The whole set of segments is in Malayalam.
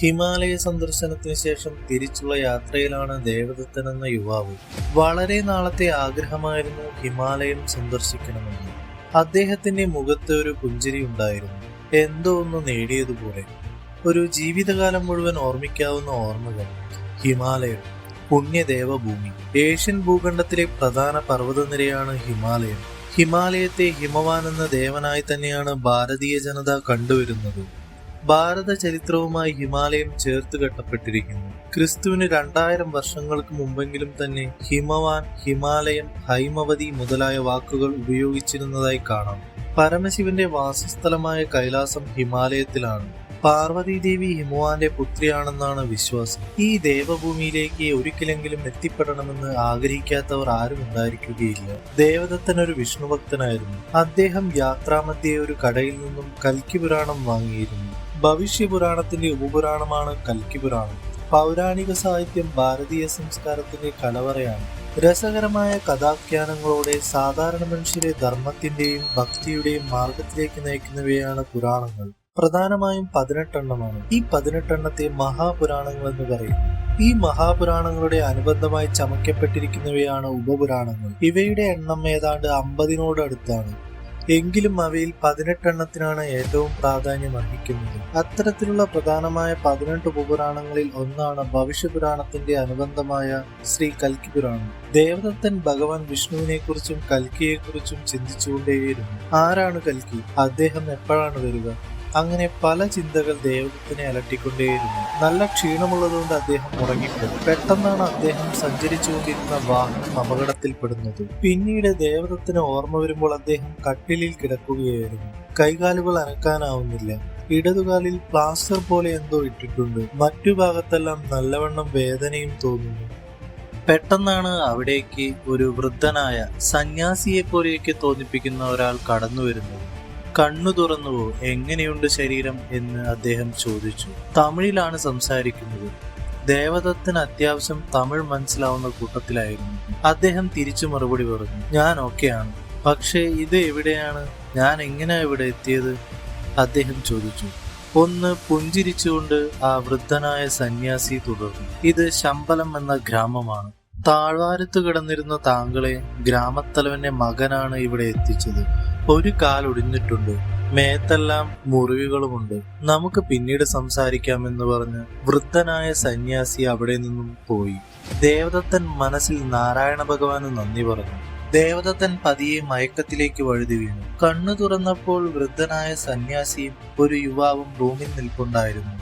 ഹിമാലയ സന്ദർശനത്തിന് ശേഷം തിരിച്ചുള്ള യാത്രയിലാണ് ദേവദത്തൻ എന്ന യുവാവ്. വളരെ നാളത്തെ ആഗ്രഹമായിരുന്നു ഹിമാലയം സന്ദർശിക്കണമെന്ന്. അദ്ദേഹത്തിന്റെ മുഖത്ത് ഒരു പുഞ്ചിരി ഉണ്ടായിരുന്നു. എന്തോ ഒന്ന് നേടിയതുപോലെ. ഒരു ജീവിതകാലം മുഴുവൻ ഓർമ്മിക്കാവുന്ന ഓർമ്മകൾ. ഹിമാലയം. പുണ്യദേവഭൂമി. ഏഷ്യൻ ഭൂഖണ്ഡത്തിലെ പ്രധാന പർവതനിരയാണ് ഹിമാലയം. ഹിമാലയത്തെ ഹിമവാൻ എന്ന ദേവനായി തന്നെയാണ് ഭാരതീയ ജനത കണ്ടുവരുന്നത്. ഭാരത ചരിത്രവുമായി ഹിമാലയം ചേർത്ത് കെട്ടപ്പെട്ടിരിക്കുന്നു. ക്രിസ്തുവിന് രണ്ടായിരം വർഷങ്ങൾക്ക് മുമ്പെങ്കിലും തന്നെ ഹിമവാൻ ഹിമാലയം ഹൈമവതി മുതലായ വാക്കുകൾ ഉപയോഗിച്ചിരുന്നതായി കാണാം. പരമശിവന്റെ വാസസ്ഥലമായ കൈലാസം ഹിമാലയത്തിലാണ്. പാർവതീദേവി ഹിമവാന്റെ പുത്രിയാണെന്നാണ് വിശ്വാസം. ഈ ദേവഭൂമിയിലേക്ക് ഒരിക്കലെങ്കിലും എത്തിപ്പെടണമെന്ന് ആഗ്രഹിക്കാത്തവർ ആരും ഉണ്ടായിരിക്കുകയില്ല. ദേവദത്തൻ ഒരു വിഷ്ണുഭക്തനായിരുന്നു. അദ്ദേഹം യാത്രാമധ്യേ ഒരു കടയിൽ നിന്നും കൽക്കി പുരാണം വാങ്ങിയിരുന്നു. ഭവിഷ്യപുരാണത്തിന്റെ ഉപപുരാണമാണ് കൽക്കി പുരാണം പൗരാണിക സാഹിത്യം ഭാരതീയ സംസ്കാരത്തിന്റെ കലവറയാണ്. രസകരമായ കഥാഖ്യാനങ്ങളോടെ സാധാരണ മനുഷ്യരെ ധർമ്മത്തിന്റെയും ഭക്തിയുടെയും മാർഗത്തിലേക്ക് നയിക്കുന്നവയാണ് പുരാണങ്ങൾ. പ്രധാനമായും പതിനെട്ടെണ്ണമാണ്. ഈ പതിനെട്ടെണ്ണത്തെ മഹാപുരാണങ്ങൾ എന്ന് പറയും. ഈ മഹാപുരാണങ്ങളുടെ അനുബന്ധമായി ചമയ്ക്കപ്പെട്ടിരിക്കുന്നവയാണ് ഉപപുരാണങ്ങൾ. ഇവയുടെ എണ്ണം ഏതാണ്ട് അമ്പതിനോട് അടുത്താണ്. എങ്കിലും അവയിൽ പതിനെട്ടെണ്ണത്തിനാണ് ഏറ്റവും പ്രാധാന്യം അർഹിക്കുന്നത്. അത്തരത്തിലുള്ള പ്രധാനമായ പതിനെട്ട് ഉപപുരാണങ്ങളിൽ ഒന്നാണ് ഭവിഷ്യപുരാണത്തിന്റെ അനുബന്ധമായ ശ്രീ കൽക്കി പുരാണം ദേവദത്തൻ ഭഗവാൻ വിഷ്ണുവിനെ കുറിച്ചും കൽക്കിയെക്കുറിച്ചും ചിന്തിച്ചുകൊണ്ടേയിരുന്നു. ആരാണ് കൽക്കി? അദ്ദേഹം എപ്പോഴാണ് വരിക? അങ്ങനെ പല ചിന്തകൾ ദേവദത്തിനെ അലട്ടിക്കൊണ്ടേയിരുന്നു. നല്ല ക്ഷീണമുള്ളതുകൊണ്ട് അദ്ദേഹം ഉറങ്ങിപ്പോയി. പെട്ടെന്നാണ് അദ്ദേഹം സഞ്ചരിച്ചുകൊണ്ടിരുന്ന വാഹനം അപകടത്തിൽപ്പെടുന്നത്. പിന്നീട് ദേവദത്തിന് ഓർമ്മ വരുമ്പോൾ അദ്ദേഹം കട്ടിലിൽ കിടക്കുകയായിരുന്നു. കൈകാലുകൾ അനക്കാനാവുന്നില്ല. ഇടതുകാലിൽ പ്ലാസ്റ്റർ പോലെ എന്തോ ഇട്ടിട്ടുണ്ട്. മറ്റു ഭാഗത്തെല്ലാം നല്ലവണ്ണം വേദനയും തോന്നുന്നു. പെട്ടെന്നാണ് അവിടേക്ക് ഒരു വൃദ്ധനായ സന്യാസിയെ പോലെയൊക്കെ തോന്നിപ്പിക്കുന്ന ഒരാൾ കടന്നു വരുന്നത് കണ്ണു തുറന്നുവോ എങ്ങനെയുണ്ട് ശരീരം? എന്ന് അദ്ദേഹം ചോദിച്ചു. തമിഴിലാണ് സംസാരിക്കുന്നത്. ദേവദത്തിന് അത്യാവശ്യം തമിഴ് മനസ്സിലാവുന്ന കൂട്ടത്തിലായിരുന്നു. അദ്ദേഹം തിരിച്ചു മറുപടി പറഞ്ഞു ഞാൻ ഓക്കെയാണ്. പക്ഷേ ഇത് എവിടെയാണ്? ഞാൻ എങ്ങനെയാ ഇവിടെ എത്തിയത്? അദ്ദേഹം ചോദിച്ചു. ഒന്ന് പുഞ്ചിരിച്ചുകൊണ്ട് ആ വൃദ്ധനായ സന്യാസി തുടർന്നു. ഇത് ശമ്പലം എന്ന ഗ്രാമമാണ്. താഴ്വാരത്ത് കിടന്നിരുന്ന താങ്കളെ ഗ്രാമത്തലവന്റെ മകനാണ് ഇവിടെ എത്തിച്ചത്. ഒരു കാൽ ഒടിഞ്ഞിട്ടുണ്ട്. മേത്തെല്ലാം മുറിവുകളുമുണ്ട്. നമുക്ക് പിന്നീട് സംസാരിക്കാമെന്ന് പറഞ്ഞ് വൃദ്ധനായ സന്യാസി അവിടെ നിന്നും പോയി. ദേവദത്തൻ മനസ്സിൽ നാരായണ ഭഗവാന് നന്ദി പറഞ്ഞു. ദേവദത്തൻ പതിയെ മയക്കത്തിലേക്ക് വഴുതി വീണു. കണ്ണു തുറന്നപ്പോൾ വൃദ്ധനായ സന്യാസിയും ഒരു യുവാവും റൂമിൽ നിൽപ്പുണ്ടായിരുന്നു.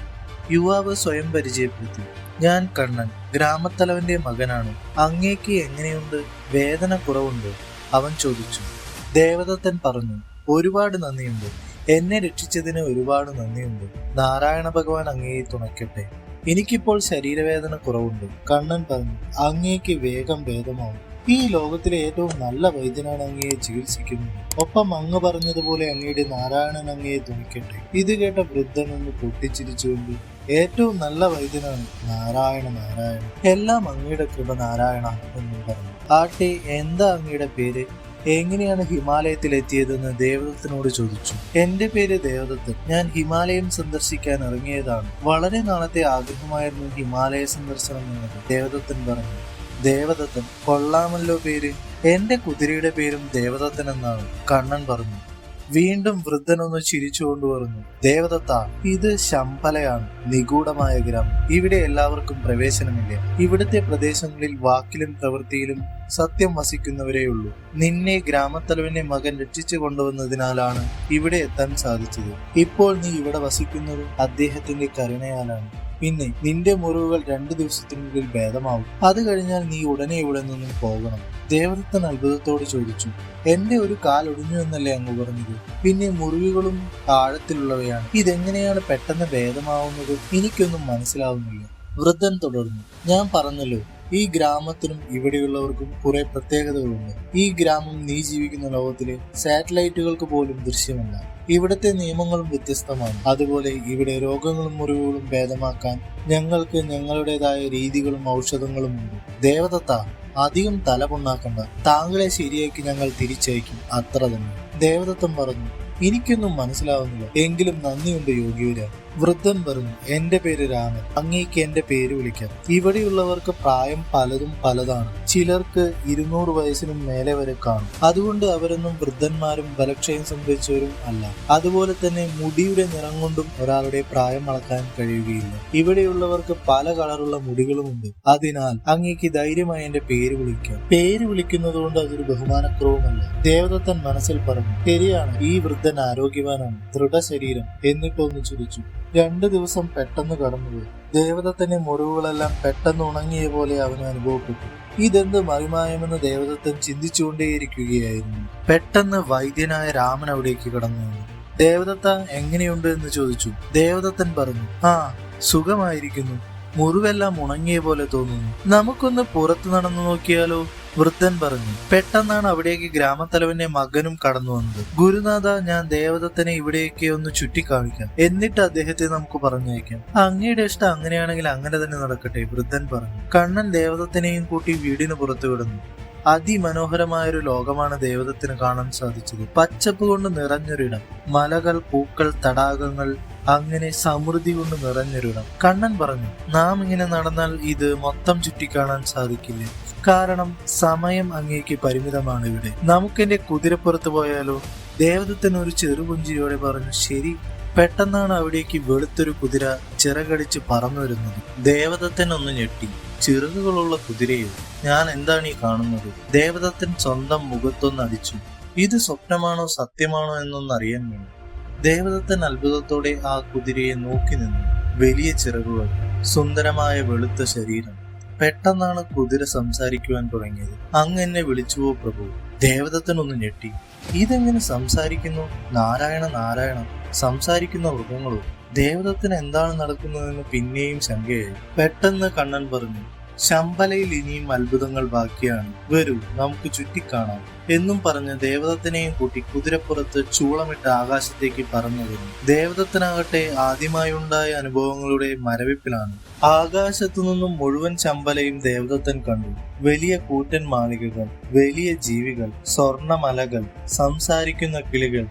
യുവാവ് സ്വയം പരിചയപ്പെടുത്തി. ഞാൻ കണ്ണൻ. ഗ്രാമത്തലവന്റെ മകനാണ്. അങ്ങേക്ക് എങ്ങനെയുണ്ട്? വേദന കുറവുണ്ട്? അവൻ ചോദിച്ചു. ദേവദത്തൻ പറഞ്ഞു ഒരുപാട് നന്ദിയുണ്ട്. എന്നെ രക്ഷിച്ചതിന് ഒരുപാട് നന്ദിയുണ്ട്. നാരായണ ഭഗവാൻ അങ്ങയെ തുണയ്ക്കട്ടെ. എനിക്കിപ്പോൾ ശരീരവേദന കുറവുണ്ട്. കണ്ണൻ പറഞ്ഞു അങ്ങേക്ക് വേഗം ഭേദമാവും. ഈ ലോകത്തിലെ ഏറ്റവും നല്ല വൈദ്യനാണ് അങ്ങയെ ചികിത്സിക്കുന്നത്. ഒപ്പം അങ്ങ് പറഞ്ഞതുപോലെ അങ്ങയുടെ നാരായണൻ അങ്ങയെ തുണിക്കട്ടെ ഇത് കേട്ട വൃദ്ധൻ ഒന്ന് പൊട്ടിച്ചിരിച്ചുകൊണ്ട് ഏറ്റവും നല്ല വൈദ്യനാണ് നാരായണ നാരായണ എല്ലാം അങ്ങയുടെ കൃപ നാരായണ എന്ന് പറഞ്ഞു. ആട്ടെ എന്താ അങ്ങയുടെ പേര്? എങ്ങനെയാണ് ഹിമാലയത്തിൽ എത്തിയതെന്ന് ദേവദത്തിനോട് ചോദിച്ചു. എന്റെ പേര് ദേവദത്തൻ. ഞാൻ ഹിമാലയം സന്ദർശിക്കാൻ ഇറങ്ങിയതാണ്. വളരെ നാളത്തെ ആഗ്രഹമായിരുന്നു ഹിമാലയ സന്ദർശനം എന്നത് ദേവദത്തൻ പറഞ്ഞു. ദേവദത്തൻ കൊള്ളാമല്ലോ പേര്. എന്റെ കുതിരയുടെ പേരും ദേവദത്തൻ എന്നാണ് കണ്ണൻ പറഞ്ഞു. വീണ്ടും വൃദ്ധനൊന്ന് ചിരിച്ചുകൊണ്ട് പറഞ്ഞു ദേവദത്ത ഇത് ശമ്പലയാണ് നിഗൂഢമായ ഗ്രാമം. ഇവിടെ എല്ലാവർക്കും പ്രവേശനമില്ല. ഇവിടുത്തെ പ്രദേശങ്ങളിൽ വാക്കിലും പ്രവൃത്തിയിലും സത്യം വസിക്കുന്നവരെയുള്ളൂ നിന്നെ ഗ്രാമത്തലവന്റെ മകൻ രക്ഷിച്ചു കൊണ്ടുവന്നതിനാലാണ് ഇവിടെ എത്താൻ സാധിച്ചത്. ഇപ്പോൾ നീ ഇവിടെ വസിക്കുന്നത് അദ്ദേഹത്തിന്റെ കരുണയാലാണ്. പിന്നെ നിന്റെ മുറിവുകൾ രണ്ടു ദിവസത്തിനുള്ളിൽ ഭേദമാവും. അത് കഴിഞ്ഞാൽ നീ ഉടനെ ഇവിടെ നിന്നും പോകണം. ദേവദത്തൻ അത്ഭുതത്തോട് ചോദിച്ചു എന്റെ ഒരു കാൽ ഒടിഞ്ഞു എന്നല്ലേ അങ്ങ് പറഞ്ഞത്? പിന്നെ മുറിവുകളും താഴത്തിലുള്ളവയാണ്. ഇതെങ്ങനെയാണ് പെട്ടെന്ന് ഭേദമാവുന്നത്? എനിക്കൊന്നും മനസ്സിലാവുന്നില്ല. വൃദ്ധൻ തുടർന്നു ഞാൻ പറഞ്ഞല്ലോ ഈ ഗ്രാമത്തിനും ഇവിടെയുള്ളവർക്കും കുറെ പ്രത്യേകതകളുണ്ട്. ഈ ഗ്രാമം നീ ജീവിക്കുന്ന ലോകത്തിലെ സാറ്റലൈറ്റുകൾക്ക് പോലും ദൃശ്യമല്ല. ഇവിടുത്തെ നിയമങ്ങളും വ്യത്യസ്തമാണ്. അതുപോലെ ഇവിടെ രോഗങ്ങളും മുറിവുകളും ഭേദമാക്കാൻ ഞങ്ങൾക്ക് ഞങ്ങളുടേതായ രീതികളും ഔഷധങ്ങളും ഉണ്ട്. ദേവദത്ത അധികം തല പൊണ്ണാക്കണ്ട താങ്കളെ ശരിയാക്കി ഞങ്ങൾ തിരിച്ചയക്കും. അത്ര തന്നെ. ദേവദത്തം പറഞ്ഞു എനിക്കൊന്നും മനസ്സിലാവുന്നില്ല. എങ്കിലും നന്ദിയുണ്ട് യോഗ്യവര വൃദ്ധൻ പറഞ്ഞു എന്റെ പേര് രാമൻ. അങ്ങേക്ക് എന്റെ പേര് വിളിക്കാം. ഇവിടെയുള്ളവർക്ക് പ്രായം പലതും പലതാണ്. ചിലർക്ക് ഇരുന്നൂറ് വയസ്സിനും മേലെ വരെ കാണും. അതുകൊണ്ട് അവരൊന്നും വൃദ്ധന്മാരും ബലക്ഷയം സംഭവിച്ചവരും അല്ല. അതുപോലെ തന്നെ മുടിയുടെ നിറം കൊണ്ടും ഒരാളുടെ പ്രായം അളക്കാൻ കഴിയുകയില്ല. ഇവിടെയുള്ളവർക്ക് പല കളറുള്ള മുടികളുമുണ്ട്. അതിനാൽ അങ്ങേക്ക് ധൈര്യമായി എന്റെ പേര് വിളിക്കാം. പേര് വിളിക്കുന്നത് കൊണ്ട് അതൊരു ബഹുമാനക്രമമല്ല ദേവദത്തൻ മനസ്സിൽ പറഞ്ഞു ശരിയാണ്. ഈ വൃദ്ധൻ ആരോഗ്യവാനാണ്. ദൃഢശരീരം. എന്നിട്ടൊന്ന് ചിരിച്ചു രണ്ടു ദിവസം പെട്ടെന്ന് കടന്നുപോയി ദേവദത്തന്റെ മുറിവുകളെല്ലാം പെട്ടെന്ന് ഉണങ്ങിയ പോലെ അവന് അനുഭവപ്പെട്ടു. ഇതെന്ത് മറിമായമെന്ന് ദേവദത്തൻ ചിന്തിച്ചുകൊണ്ടേയിരിക്കുകയായിരുന്നു. പെട്ടെന്ന് വൈദ്യനായ രാമൻ അവിടേക്ക് കടന്നു വന്നു. ദേവദത്ത എങ്ങനെയുണ്ട് എന്ന് ചോദിച്ചു. ദേവദത്തൻ പറഞ്ഞു ആ സുഖമായിരിക്കുന്നു. മുറിവെല്ലാം ഉണങ്ങിയ പോലെ തോന്നുന്നു. നമുക്കൊന്ന് പുറത്തു നടന്നു നോക്കിയാലോ? വൃദ്ധൻ പറഞ്ഞു. പെട്ടെന്നാണ് അവിടേക്ക് ഗ്രാമത്തലവന്റെ മകനും കടന്നു വന്നത്. ഗുരുനാഥ ഞാൻ ദേവദത്തനെ ഇവിടേക്ക് ഒന്ന് ചുറ്റിക്കാണിക്കാം. എന്നിട്ട് അദ്ദേഹത്തെ നമുക്ക് പറഞ്ഞയക്കാം. അങ്ങയുടെ ഇഷ്ടം അങ്ങനെയാണെങ്കിൽ അങ്ങനെ തന്നെ നടക്കട്ടെ വൃദ്ധൻ പറഞ്ഞു. കണ്ണൻ ദേവദത്തനെയും കൂട്ടി വീടിന് പുറത്തു വിടുന്നു. അതിമനോഹരമായൊരു ലോകമാണ് ദേവതത്തിന് കാണാൻ സാധിച്ചത്. പച്ചപ്പ് കൊണ്ട് നിറഞ്ഞൊരിടം. മലകൾ പൂക്കൾ തടാകങ്ങൾ അങ്ങനെ സമൃദ്ധി കൊണ്ട് നിറഞ്ഞൊരിടം. കണ്ണൻ പറഞ്ഞു നാം ഇങ്ങനെ നടന്നാൽ ഇത് മൊത്തം ചുറ്റിക്കാണാൻ സാധിക്കില്ല. കാരണം സമയം അങ്ങേക്ക് പരിമിതമാണ് ഇവിടെ. നമുക്കെന്റെ കുതിരപ്പുറത്ത് പോയാലോ? ദേവദത്തൻ ഒരു ചെറുപുഞ്ചിരിയോടെ പറഞ്ഞു ശരി. പെട്ടെന്നാണ് അവിടേക്ക് വെളുത്തൊരു കുതിര ചിറകടിച്ച് പറന്നു വരുന്നത്. ദേവദത്തൻ ഒന്ന് ഞെട്ടി. ചിറകുകളുള്ള കുതിരയോ? ഞാൻ എന്താണ് ഈ കാണുന്നത്? ദേവദത്തൻ സ്വന്തം മുഖത്തൊന്ന് അടിച്ചു. ഇത് സ്വപ്നമാണോ സത്യമാണോ എന്നൊന്നറിയാൻ വേണ്ടി. ദേവദത്തൻ അത്ഭുതത്തോടെ ആ കുതിരയെ നോക്കി നിന്നു. വലിയ ചിറകുകൾ സുന്ദരമായ വെളുത്ത ശരീരം. പെട്ടെന്നാണ് കുതിര സംസാരിക്കുവാൻ തുടങ്ങിയത്. അങ്ങ് എന്നെ വിളിച്ചുവോ പ്രഭു. ദേവദത്തൻ ഒന്ന് ഞെട്ടി. ഇതെങ്ങനെ സംസാരിക്കുന്നു? നാരായണ നാരായണ. സംസാരിക്കുന്ന മൃഗങ്ങളോ? ദേവദത്തിന് എന്താണ് നടക്കുന്നതെന്ന് പിന്നെയും ശങ്കയായി. പെട്ടെന്ന് കണ്ണൻ പറഞ്ഞു. ശമ്പലയിൽ ഇനിയും അത്ഭുതങ്ങൾ ബാക്കിയാണ്. വരൂ നമുക്ക് ചുറ്റിക്കാണാം. എന്നും പറഞ്ഞ് ദേവദത്തനെയും കൂട്ടി കുതിരപ്പുറത്ത് ചൂളമിട്ട് ആകാശത്തേക്ക് പറന്നു വരുന്നു. ദേവദത്തനാകട്ടെ ആദ്യമായുണ്ടായ അനുഭവങ്ങളുടെ മരവിപ്പിലാണ്. ആകാശത്തു നിന്നും മുഴുവൻ ചമ്പലയും ദേവദത്തൻ കണ്ടു. വലിയ കൂറ്റൻ മാളികകൾ വലിയ ജീവികൾ സ്വർണമലകൾ സംസാരിക്കുന്ന കിളികൾ.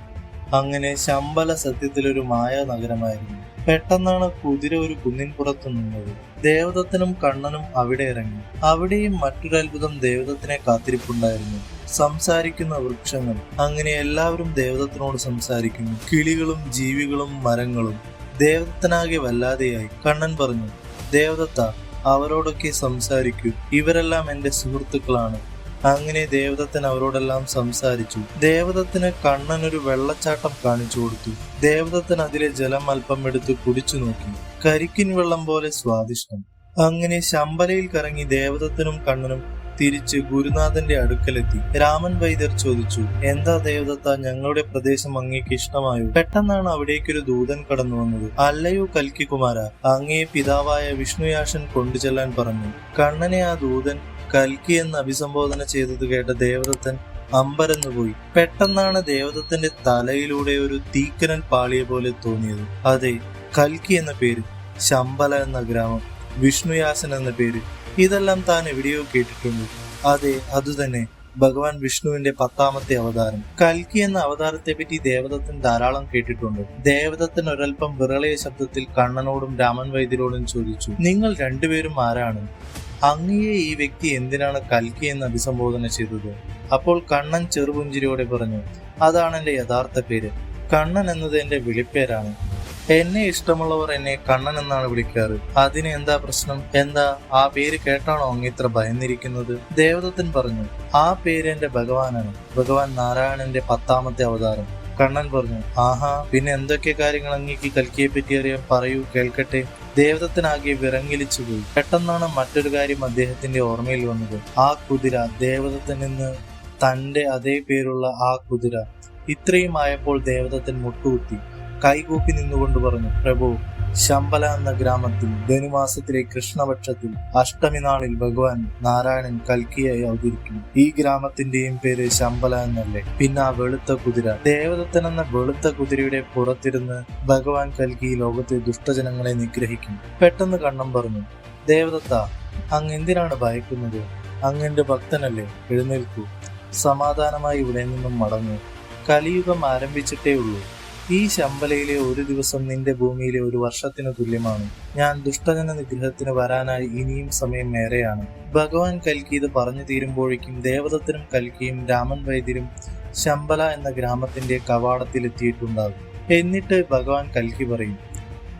അങ്ങനെ ശമ്പല സത്യത്തിലൊരു മായ നഗരമായിരുന്നു പെട്ടെന്നാണ് കുതിര ഒരു കുന്നിൻ പുറത്തു നിന്നത്. ദേവദത്തനും കണ്ണനും അവിടെ ഇറങ്ങി. അവിടെയും മറ്റൊരത്ഭുതം ദേവദത്തിനെ കാത്തിരിപ്പുണ്ടായിരുന്നു. സംസാരിക്കുന്ന വൃക്ഷങ്ങൾ. അങ്ങനെ എല്ലാവരും ദേവദത്തിനോട് സംസാരിക്കുന്നു. കിളികളും ജീവികളും മരങ്ങളും. ദേവദത്തനാകെ വല്ലാതെയായി. കണ്ണൻ പറഞ്ഞു ദേവദത്ത അവരോടൊക്കെ സംസാരിക്കൂ. ഇവരെല്ലാം എന്റെ സുഹൃത്തുക്കളാണ്. അങ്ങനെ ദേവദത്തൻ അവരോടെല്ലാം സംസാരിച്ചു. ദേവദത്തിന് ഒരു വെള്ളച്ചാട്ടം കാണിച്ചു കൊടുത്തു. ദേവദത്തൻ അതിലെ ജലം അല്പം എടുത്ത് കുടിച്ചു നോക്കി. കരിക്കിൻ വെള്ളം പോലെ സ്വാദിഷ്ടം. അങ്ങനെ ശമ്പലയിൽ കറങ്ങി ദേവദത്തനും കണ്ണനും തിരിച്ച് ഗുരുനാഥന്റെ അടുക്കലെത്തി. രാമൻ വൈദ്യർ ചോദിച്ചു എന്താ ദേവദത്ത ഞങ്ങളുടെ പ്രദേശം അങ്ങേക്ക് ഇഷ്ടമായോ? പെട്ടെന്നാണ് അവിടേക്കൊരു ദൂതൻ കടന്നു വന്നത്. അല്ലയോ കൽക്കി കുമാര അങ്ങയെ പിതാവായ വിഷ്ണുയാശൻ കൊണ്ടുചെല്ലാൻ പറഞ്ഞു. കണ്ണനെ ആ ദൂതൻ കൽക്കി എന്ന് അഭിസംബോധന ചെയ്തത് കേട്ട ദേവദത്തൻ അമ്പരന്നു പോയി. പെട്ടെന്നാണ് ദേവദത്തന്റെ തലയിലൂടെ ഒരു തീക്കനൽ പാളിയ പോലെ തോന്നിയത്. അതെ കൽക്കി എന്ന പേര് ശമ്പല എന്ന ഗ്രാമം വിഷ്ണുയാസൻ എന്ന പേര് ഇതെല്ലാം താൻ എവിടെയോ കേട്ടിട്ടുണ്ട്. അതെ അതുതന്നെ ഭഗവാൻ വിഷ്ണുവിന്റെ പത്താമത്തെ അവതാരം. കൽക്കി എന്ന അവതാരത്തെ പറ്റി ദേവദത്തൻ ധാരാളം കേട്ടിട്ടുണ്ട്. ദേവദത്തൻ ഒരൽപ്പം വിറളയ ശബ്ദത്തിൽ കണ്ണനോടും രാമൻ വൈദ്യരോടും ചോദിച്ചു നിങ്ങൾ രണ്ടുപേരും ആരാണ്? അങ്ങയെ ഈ വ്യക്തി എന്തിനാണ് കൽക്കി എന്ന് അഭിസംബോധന ചെയ്തത്? അപ്പോൾ കണ്ണൻ ചെറുപുഞ്ചിരിയോടെ പറഞ്ഞു അതാണ് എന്റെ യഥാർത്ഥ പേര്. കണ്ണൻ എന്നത് എന്റെ വിളിപ്പേരാണ്. എന്നെ ഇഷ്ടമുള്ളവർ എന്നെ കണ്ണൻ എന്നാണ് വിളിക്കാറ്. അതിന് എന്താ പ്രശ്നം? എന്താ? ആ പേര് കേട്ടാണോ അങ്ങ് ഇത്ര ഭയന്നിരിക്കുന്നത്? ദേവദത്തൻ പറഞ്ഞു ആ പേര് എന്റെ ഭഗവാനാണ്. ഭഗവാൻ നാരായണന്റെ പത്താമത്തെ അവതാരം. കണ്ണൻ പറഞ്ഞു ആഹാ പിന്നെ എന്തൊക്കെ കാര്യങ്ങൾ അങ്ങേക്ക് കൽക്കിയെ പറ്റി അറിയാൻ പറയൂ കേൾക്കട്ടെ. ദേവദത്തനാകെ വിറങ്ങിലിച്ചു പോയി പെട്ടെന്നാണ് മറ്റൊരു കാര്യം അദ്ദേഹത്തിന്റെ ഓർമ്മയിൽ വന്നത്. ആ കുതിര ദേവദത്തൻ നിന്ന് തന്റെ അതേ പേരുള്ള ആ കുതിര. ഇത്രയും ആയപ്പോൾ ദേവദത്തൻ മുട്ടുകുത്തി. കൈകൂപ്പി നിന്നുകൊണ്ട് പറഞ്ഞു പ്രഭു ശമ്പല എന്ന ഗ്രാമത്തിൽ ധനുമാസത്തിലെ കൃഷ്ണപക്ഷത്തിൽ അഷ്ടമി നാളിൽ ഭഗവാൻ നാരായണൻ കൽക്കിയായി അവതരിക്കും. ഈ ഗ്രാമത്തിന്റെയും പേര് ശമ്പല എന്നല്ലേ. പിന്നെ ആ വെളുത്ത കുതിര. ദേവദത്തൻ എന്ന വെളുത്ത കുതിരയുടെ പുറത്തിരുന്ന് ഭഗവാൻ കൽക്കി ലോകത്തെ ദുഷ്ടജനങ്ങളെ നിഗ്രഹിക്കും. പെട്ടെന്ന് കണ്ണം പറഞ്ഞു ദേവദത്ത അങ്ങ് എന്തിനാണ് ഭയക്കുന്നത്? അങ്ങന്റെ ഭക്തനല്ലേ. എഴുന്നേൽക്കൂ. സമാധാനമായി ഇവിടെ നിന്നും മടങ്ങൂ. കലിയുഗം ആരംഭിച്ചിട്ടേ ഉള്ളൂ. ഈ ശമ്പലയിലെ ഒരു ദിവസം നിന്റെ ഭൂമിയിലെ ഒരു വർഷത്തിന് തുല്യമാണ്. ഞാൻ ദുഷ്ടജന നിഗ്രഹത്തിന് വരാനായി ഇനിയും സമയം ഏറെയാണ്. ഭഗവാൻ കൽക്കി ഇത് പറഞ്ഞു തീരുമ്പോഴേക്കും ദേവദത്തനും കൽക്കിയും രാമൻ വൈദ്യരും ശമ്പല എന്ന ഗ്രാമത്തിന്റെ കവാടത്തിലെത്തിയിട്ടുണ്ടാകും. എന്നിട്ട് ഭഗവാൻ കൽക്കി പറയും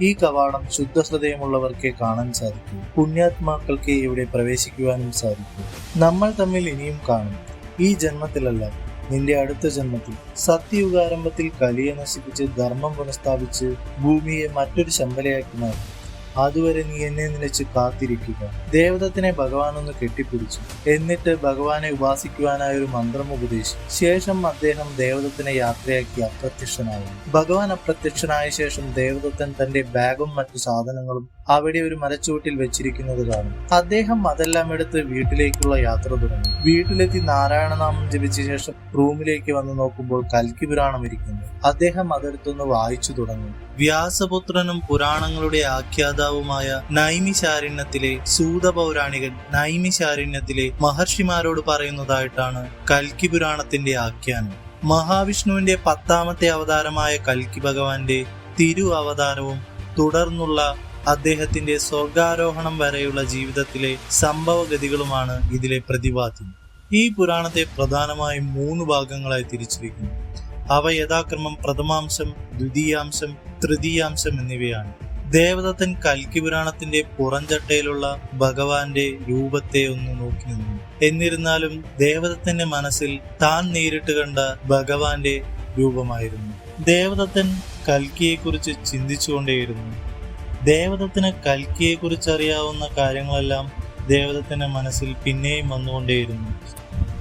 ഈ കവാടം ശുദ്ധഹൃദയമുള്ളവർക്കേ കാണാൻ സാധിക്കൂ. പുണ്യാത്മാക്കൾക്ക് ഇവിടെ പ്രവേശിക്കുവാനും സാധിക്കൂ. നമ്മൾ തമ്മിൽ ഇനിയും കാണും. ഈ ജന്മത്തിലല്ല നിന്റെ അടുത്ത ജന്മത്തിൽ. സത്യയുഗാരംഭത്തിൽ കലിയെ നശിപ്പിച്ച് ധർമ്മം പുനഃസ്ഥാപിച്ച് ഭൂമിയെ മറ്റൊരു ശമ്പലയാക്കി മാറ്റും. അതുവരെ നീ എന്നെ നിലച്ച് കാത്തിരിക്കുക. ദേവദത്തിനെ ഭഗവാൻ ഒന്ന് കെട്ടിപ്പിടിച്ചു. എന്നിട്ട് ഭഗവാനെ ഉപാസിക്കുവാനായ ഒരു മന്ത്രം ഉപദേശിച്ചു. ശേഷം അദ്ദേഹം ദേവദത്തിനെ യാത്രയാക്കി അപ്രത്യക്ഷനായി. ഭഗവാൻ അപ്രത്യക്ഷനായ ശേഷം ദേവദത്തൻ തന്റെ ബാഗും മറ്റു സാധനങ്ങളും അവിടെ ഒരു മരച്ചുവട്ടിൽ വെച്ചിരിക്കുന്നത് കാണും. അദ്ദേഹം അതെല്ലാം എടുത്ത് വീട്ടിലേക്കുള്ള യാത്ര തുടങ്ങി. വീട്ടിലെത്തി നാരായണനാമം ജപിച്ച ശേഷം റൂമിലേക്ക് വന്ന് നോക്കുമ്പോൾ കൽക്കി പുരാണം ഇരിക്കുന്നു അദ്ദേഹം അതെടുത്തൊന്ന് വായിച്ചു തുടങ്ങി. വ്യാസപുത്രനും പുരാണങ്ങളുടെ ആഖ്യാതാവുമായ നൈമിശാരണ്യത്തിലെ സൂതപൗരാണികൻ നൈമിശാരണ്യത്തിലെ മഹർഷിമാരോട് പറയുന്നതായിട്ടാണ് കൽക്കി പുരാണത്തിന്റെ ആഖ്യാനം. മഹാവിഷ്ണുവിന്റെ പത്താമത്തെ അവതാരമായ കൽക്കി ഭഗവാന്റെ തിരു അവതാരവും തുടർന്നുള്ള അദ്ദേഹത്തിന്റെ സ്വർഗാരോഹണം വരെയുള്ള ജീവിതത്തിലെ സംഭവഗതികളുമാണ് ഇതിലെ പ്രതിപാദ്യം. ഈ പുരാണത്തെ പ്രധാനമായും മൂന്ന് ഭാഗങ്ങളായി തിരിച്ചിരിക്കുന്നു. അവ യഥാക്രമം പ്രഥമാംശം ദ്വിതീയാംശം തൃതീയാംശം എന്നിവയാണ്. ദേവദത്തൻ കൽക്കി പുരാണത്തിന്റെ പുറംചട്ടയിലുള്ള ഭഗവാന്റെ രൂപത്തെ ഒന്ന് നോക്കി നിന്നു. എന്നിരുന്നാലും ദേവദത്തന്റെ മനസ്സിൽ താൻ നേരിട്ട് കണ്ട ഭഗവാന്റെ രൂപമായിരുന്നു. ദേവദത്തൻ കൽക്കിയെക്കുറിച്ച് ചിന്തിച്ചുകൊണ്ടേയിരുന്നു. ദേവദത്തിന് കൽക്കിയെക്കുറിച്ച് അറിയാവുന്ന കാര്യങ്ങളെല്ലാം ദേവദത്തിന്റെ മനസ്സിൽ പിന്നെയും വന്നുകൊണ്ടേയിരുന്നു.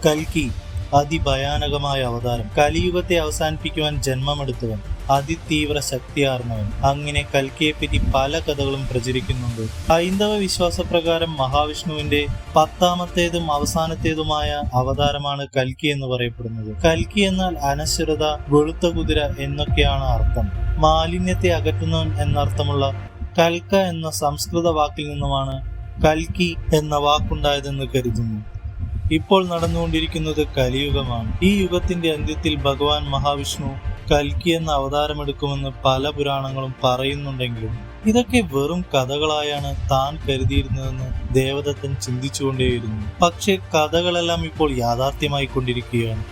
കൽക്കി അതിഭയാനകമായ അവതാരം. കലിയുഗത്തെ അവസാനിപ്പിക്കുവാൻ ജന്മമെടുത്തവൻ അതിതീവ്ര ശക്തിയാർന്നവൻ. അങ്ങനെ കൽക്കിയെപ്പറ്റി പല കഥകളും പ്രചരിക്കുന്നുണ്ട്. ഹൈന്ദവ വിശ്വാസപ്രകാരം മഹാവിഷ്ണുവിന്റെ പത്താമത്തേതും അവസാനത്തേതുമായ അവതാരമാണ് കൽക്കി എന്ന് പറയപ്പെടുന്നത്. കൽക്കി എന്നാൽ അനശ്വരത വെളുത്ത കുതിര എന്നൊക്കെയാണ് അർത്ഥം. മാലിന്യത്തെ അകറ്റുന്നവൻ എന്നർത്ഥമുള്ള കൽക്ക എന്ന സംസ്കൃത വാക്കിൽ നിന്നുമാണ് കൽക്കി എന്ന വാക്കുണ്ടായതെന്ന് കരുതുന്നു. ഇപ്പോൾ നടന്നുകൊണ്ടിരിക്കുന്നത് കലിയുഗമാണ്. ഈ യുഗത്തിന്റെ അന്ത്യത്തിൽ ഭഗവാൻ മഹാവിഷ്ണു കൽക്കി എന്ന അവതാരമെടുക്കുമെന്ന് പല പുരാണങ്ങളും പറയുന്നുണ്ടെങ്കിലും ഇതൊക്കെ വെറും കഥകളായാണ് താൻ കരുതിയിരുന്നതെന്ന് ദേവദത്തൻ ചിന്തിച്ചുകൊണ്ടേയിരുന്നു. പക്ഷേ കഥകളെല്ലാം ഇപ്പോൾ യാഥാർത്ഥ്യമായി കൊണ്ടിരിക്കുകയാണ്.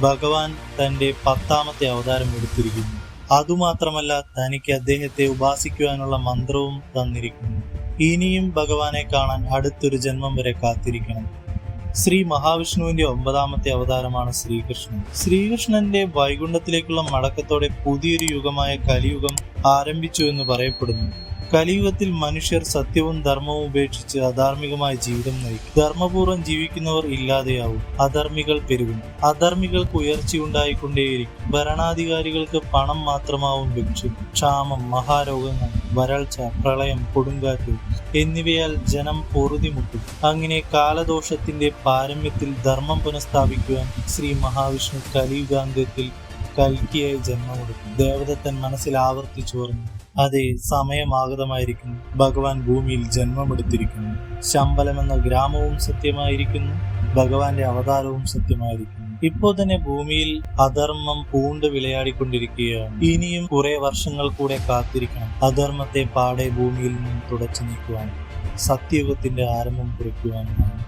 ഭഗവാൻ തന്റെ പത്താമത്തെ അവതാരം എടുത്തിരിക്കുന്നു. അതുമാത്രമല്ല തനിക്ക് അദ്ദേഹത്തെ ഉപാസിക്കുവാനുള്ള മന്ത്രവും തന്നിരിക്കുന്നു. ഇനിയും ഭഗവാനെ കാണാൻ അടുത്തൊരു ജന്മം വരെ കാത്തിരിക്കണം. ശ്രീ മഹാവിഷ്ണുവിന്റെ ഒമ്പതാമത്തെ അവതാരമാണ് ശ്രീകൃഷ്ണൻ. ശ്രീകൃഷ്ണന്റെ വൈകുണ്ഠത്തിലേക്കുള്ള മടക്കത്തോടെ പുതിയൊരു യുഗമായ കലിയുഗം ആരംഭിച്ചു എന്ന് പറയപ്പെടുന്നു. കലിയുഗത്തിൽ മനുഷ്യർ സത്യവും ധർമ്മവും ഉപേക്ഷിച്ച് അധാർമികമായ ജീവിതം നയിക്കും. ധർമ്മപൂർവം ജീവിക്കുന്നവർ ഇല്ലാതെയാവും. അധർമ്മികൾ പെരുകും. അധർമ്മികൾക്ക് ഉയർച്ചയുണ്ടായിക്കൊണ്ടേയിരിക്കും ഭരണാധികാരികൾക്ക് പണം മാത്രമാവും ലക്ഷ്യം. ക്ഷാമം മഹാരോഗങ്ങൾ വരൾച്ച പ്രളയം കൊടുങ്കാറ്റ് എന്നിവയാൽ ജനം പൊറുതിമുട്ടും. അങ്ങനെ കാലദോഷത്തിന്റെ പാരമ്യത്തിൽ ധർമ്മം പുനഃസ്ഥാപിക്കുവാൻ ശ്രീ മഹാവിഷ്ണു കലിയുഗാന്ത്യത്തിൽ കൽക്കിയായി ജന്മം കൊടുക്കും ദേവദത്തൻ മനസ്സിൽ ആവർത്തിച്ചു പറഞ്ഞു അതെ സമയമാഗതമായിരിക്കുന്നു. ഭഗവാൻ ഭൂമിയിൽ ജന്മമെടുത്തിരിക്കുന്നു. ശമ്പലം എന്ന ഗ്രാമവും സത്യമായിരിക്കുന്നു. ഭഗവാന്റെ അവതാരവും സത്യമായിരിക്കുന്നു. ഇപ്പോൾ തന്നെ ഭൂമിയിൽ അധർമ്മം പൂണ്ട് വിളയാടിക്കൊണ്ടിരിക്കുകയാണ്. ഇനിയും കുറെ വർഷങ്ങൾ കൂടെ കാത്തിരിക്കണം. അധർമ്മത്തെ പാടെ ഭൂമിയിൽ നിന്നും തുടച്ചു നീക്കുവാൻ സത്യയുഗത്തിന്റെ ആരംഭം കുറിക്കുവാനുമാണ്.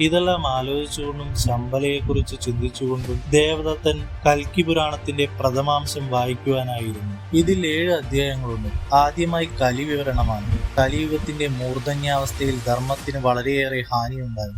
ഇതെല്ലാം ആലോചിച്ചുകൊണ്ടും ശമ്പലയെക്കുറിച്ച് ചിന്തിച്ചുകൊണ്ടും ദേവദത്തൻ കൽക്കി പുരാണത്തിന്റെ പ്രഥമാംശം വായിക്കുവാനായിരുന്നു. ഇതിൽ ഏഴ് അധ്യായങ്ങളുണ്ട്. ആദ്യമായി കലി വിവരണമാണ് കലിയുഗത്തിന്റെ മൂർധന്യാവസ്ഥയിൽ ധർമ്മത്തിന് വളരെയേറെ ഹാനിയുണ്ടായി.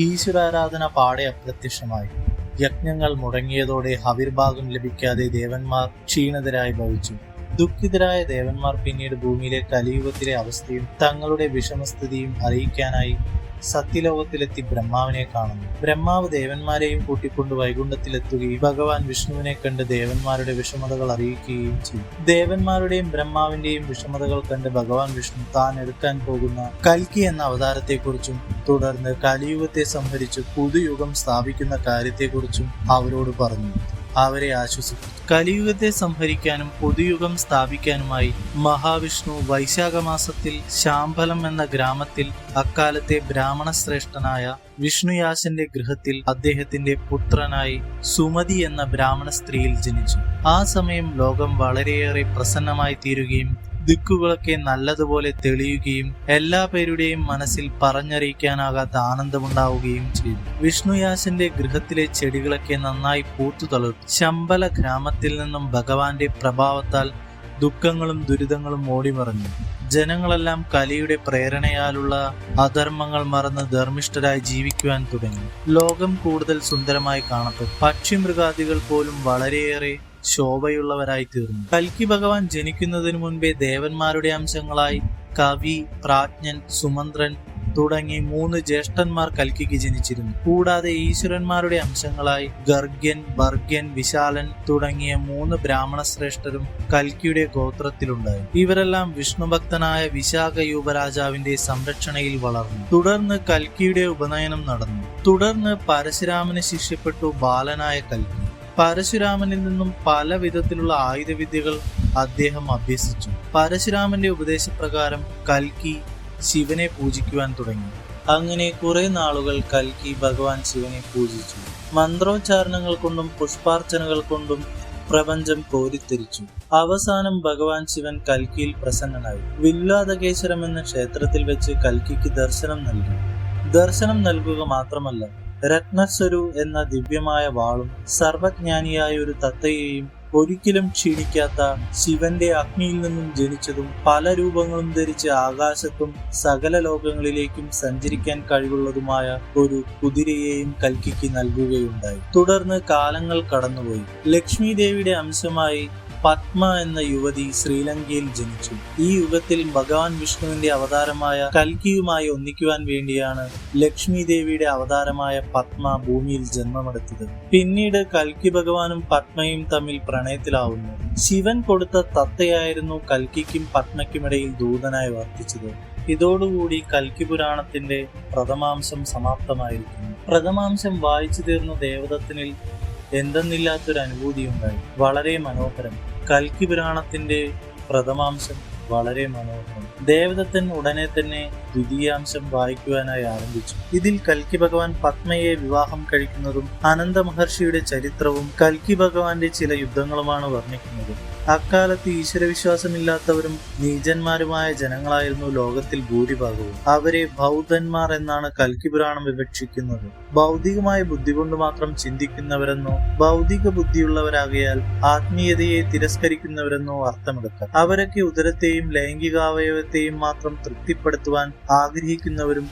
ഈശ്വരാരാധന പാടെ അപ്രത്യക്ഷമായി. യജ്ഞങ്ങൾ മുടങ്ങിയതോടെ ഹവിർഭാഗം ലഭിക്കാതെ ദേവന്മാർ ക്ഷീണിതരായി ഭവിച്ചു. ദുഃഖിതരായ ദേവന്മാർ പിന്നീട് ഭൂമിയിലെ കലിയുഗത്തിലെ അവസ്ഥയും തങ്ങളുടെ വിഷമസ്ഥിതിയും അറിയിക്കാനായി സത്യലോകത്തിലെത്തി ബ്രഹ്മാവിനെ കാണുന്നു. ബ്രഹ്മാവ് ദേവന്മാരെയും കൂട്ടിക്കൊണ്ട് വൈകുണ്ഠത്തിലെത്തുകയും ഭഗവാൻ വിഷ്ണുവിനെ കണ്ട് ദേവന്മാരുടെ വിഷമതകൾ അറിയിക്കുകയും ചെയ്യും. ദേവന്മാരുടെയും ബ്രഹ്മാവിന്റെയും വിഷമതകൾ കണ്ട് ഭഗവാൻ വിഷ്ണു താൻ എടുക്കാൻ പോകുന്ന കൽക്കി എന്ന അവതാരത്തെക്കുറിച്ചും തുടർന്ന് കലിയുഗത്തെ സംഹരിച്ച് പുതുയുഗം സ്ഥാപിക്കുന്ന കാര്യത്തെക്കുറിച്ചും അവരോട് പറഞ്ഞു. അവരെ ആശ്വസിപ്പിച്ചു കലിയുഗത്തെ സംഹരിക്കാനും പൊതുയുഗം സ്ഥാപിക്കാനുമായി മഹാവിഷ്ണു വൈശാഖ മാസത്തിൽ ശാംബലം എന്ന ഗ്രാമത്തിൽ അക്കാലത്തെ ബ്രാഹ്മണ ശ്രേഷ്ഠനായ വിഷ്ണുയാശന്റെ ഗൃഹത്തിൽ അദ്ദേഹത്തിന്റെ പുത്രനായി സുമതി എന്ന ബ്രാഹ്മണ സ്ത്രീയിൽ ജനിച്ചു. ആ സമയം ലോകം വളരെയേറെ പ്രസന്നമായി തീരുകയും ദിക്കുകളൊക്കെ നല്ലതുപോലെ തെളിയുകയും എല്ലാ പേരുടെയും മനസ്സിൽ പറഞ്ഞറിയിക്കാനാകാത്ത ആനന്ദമുണ്ടാവുകയും ചെയ്തു. വിഷ്ണുയാശന്റെ ഗൃഹത്തിലെ ചെടികളൊക്കെ നന്നായി പൂത്തു തളിർത്തു. ശമ്പല ഗ്രാമത്തിൽ നിന്നും ഭഗവാന്റെ പ്രഭാവത്താൽ ദുഃഖങ്ങളും ദുരിതങ്ങളും ഓടിമറഞ്ഞു. ജനങ്ങളെല്ലാം കലിയുടെ പ്രേരണയാലുള്ള അധർമ്മങ്ങൾ മറന്ന് ധർമ്മിഷ്ഠരായി ജീവിക്കുവാൻ തുടങ്ങി. ലോകം കൂടുതൽ സുന്ദരമായി കാണപ്പെട്ടു. പക്ഷിമൃഗാദികൾ പോലും വളരെയേറെ ശോഭയുള്ളവരായി തീർന്നു കൽക്കി ഭഗവാൻ ജനിക്കുന്നതിനു മുൻപേ ദേവന്മാരുടെ അംശങ്ങളായി കവി പ്രാജ്ഞൻ സുമന്ത്രൻ തുടങ്ങി മൂന്ന് ജ്യേഷ്ഠന്മാർ കൽക്കിക്ക് ജനിച്ചിരുന്നു. കൂടാതെ ഈശ്വരന്മാരുടെ അംശങ്ങളായി ഗർഗ്യൻ ബർഗ്യൻ വിശാലൻ തുടങ്ങിയ മൂന്ന് ബ്രാഹ്മണ ശ്രേഷ്ഠരും കൽക്കിയുടെ ഗോത്രത്തിലുണ്ടായി. ഇവരെല്ലാം വിഷ്ണുഭക്തനായ വിശാഖ യുവരാജാവിന്റെ സംരക്ഷണയിൽ വളർന്നു. തുടർന്ന് കൽക്കിയുടെ ഉപനയനം നടന്നു. തുടർന്ന് പരശുരാമന് ശിഷ്യപ്പെട്ടു ബാലനായ കൽക്കി. പരശുരാമനിൽ നിന്നും പല വിധത്തിലുള്ള ആയുധവിദ്യകൾ അദ്ദേഹം അഭ്യസിച്ചു. പരശുരാമന്റെ ഉപദേശപ്രകാരം കൽക്കി ശിവനെ പൂജിക്കുവാൻ തുടങ്ങി. അങ്ങനെ കുറെ നാളുകൾ കൽക്കി ഭഗവാൻ ശിവനെ പൂജിച്ചു. മന്ത്രോച്ചാരണങ്ങൾ കൊണ്ടും പുഷ്പാർച്ചനകൾ കൊണ്ടും പ്രപഞ്ചം കോരിത്തിരിച്ചു അവസാനം ഭഗവാൻ ശിവൻ കൽക്കിയിൽ പ്രസന്നനായി. വില്ലാതകേശ്വരം എന്ന ക്ഷേത്രത്തിൽ വെച്ച് കൽക്കിക്ക് ദർശനം നൽകി. ദർശനം നൽകുക മാത്രമല്ല രത്നസ്വരു എന്ന ദിവ്യമായ വാളും സർവജ്ഞാനിയായ ഒരു തത്തയെയും ഒരിക്കലും ക്ഷീണിക്കാത്ത ശിവന്റെ അഗ്നിയിൽ നിന്നും ജനിച്ചതും പല രൂപങ്ങളും ധരിച്ച് ആകാശത്തും സകല ലോകങ്ങളിലേക്കും സഞ്ചരിക്കാൻ കഴിവുള്ളതുമായ ഒരു കുതിരയെയും കൽക്കിക്ക് നൽകുകയുണ്ടായി. തുടർന്ന് കാലങ്ങൾ കടന്നുപോയി. ലക്ഷ്മി ദേവിയുടെ അംശമായി പത്മ എന്ന യുവതി ശ്രീലങ്കയിൽ ജനിച്ചു. ഈ യുഗത്തിൽ ഭഗവാൻ വിഷ്ണുവിന്റെ അവതാരമായ കൽക്കിയുമായി ഒന്നിക്കുവാൻ വേണ്ടിയാണ് ലക്ഷ്മി ദേവിയുടെ അവതാരമായ പത്മ ഭൂമിയിൽ ജന്മമെടുത്തത്. പിന്നീട് കൽക്കി ഭഗവാനും പത്മയും തമ്മിൽ പ്രണയത്തിലാവുന്നു. ശിവൻ കൊടുത്ത തത്തയായിരുന്നു കൽക്കിക്കും പത്മയ്ക്കുമിടയിൽ ദൂതനായി വർത്തിച്ചത്. ഇതോടുകൂടി കൽക്കി പുരാണത്തിന്റെ പ്രഥമാംശം സമാപ്തമായിരിക്കുന്നു. പ്രഥമാംശം വായിച്ചു തീർന്ന ദേവതത്തിനിൽ എന്തെന്നില്ലാത്തൊരു അനുഭൂതിയുണ്ടായി വളരെ മനോഹരം. കൽക്കി പുരാണത്തിന്റെ പ്രഥമാംശം വളരെ മനോഹരം. ദേവദത്തൻ ഉടനെ തന്നെ ദ്വിതീയാംശം വായിക്കുവാനായി ആരംഭിച്ചു. ഇതിൽ കൽക്കി ഭഗവാൻ പത്മയെ വിവാഹം കഴിക്കുന്നതും അനന്ത മഹർഷിയുടെ ചരിത്രവും കൽക്കി ഭഗവാന്റെ ചില യുദ്ധങ്ങളുമാണ് വർണിക്കുന്നത്. അക്കാലത്ത് ഈശ്വരവിശ്വാസമില്ലാത്തവരും നീചന്മാരുമായ ജനങ്ങളായിരുന്നു ലോകത്തിൽ ഭൂരിഭാഗവും. അവരെ ബൗദ്ധന്മാർ എന്നാണ് കൽക്കി പുരാണം വിവക്ഷിക്കുന്നത്. ഭൗതികമായ ബുദ്ധി കൊണ്ട് മാത്രം ചിന്തിക്കുന്നവരെന്നോ ഭൗതിക ബുദ്ധിയുള്ളവരാകയാൽ ആത്മീയതയെ തിരസ്കരിക്കുന്നവരെന്നോ അർത്ഥമെടുക്കാം. അവരൊക്കെ ഉദരത്തെയും ലൈംഗികാവയവത്തെയും മാത്രം തൃപ്തിപ്പെടുത്തുവാൻ ആഗ്രഹിക്കുന്നവരും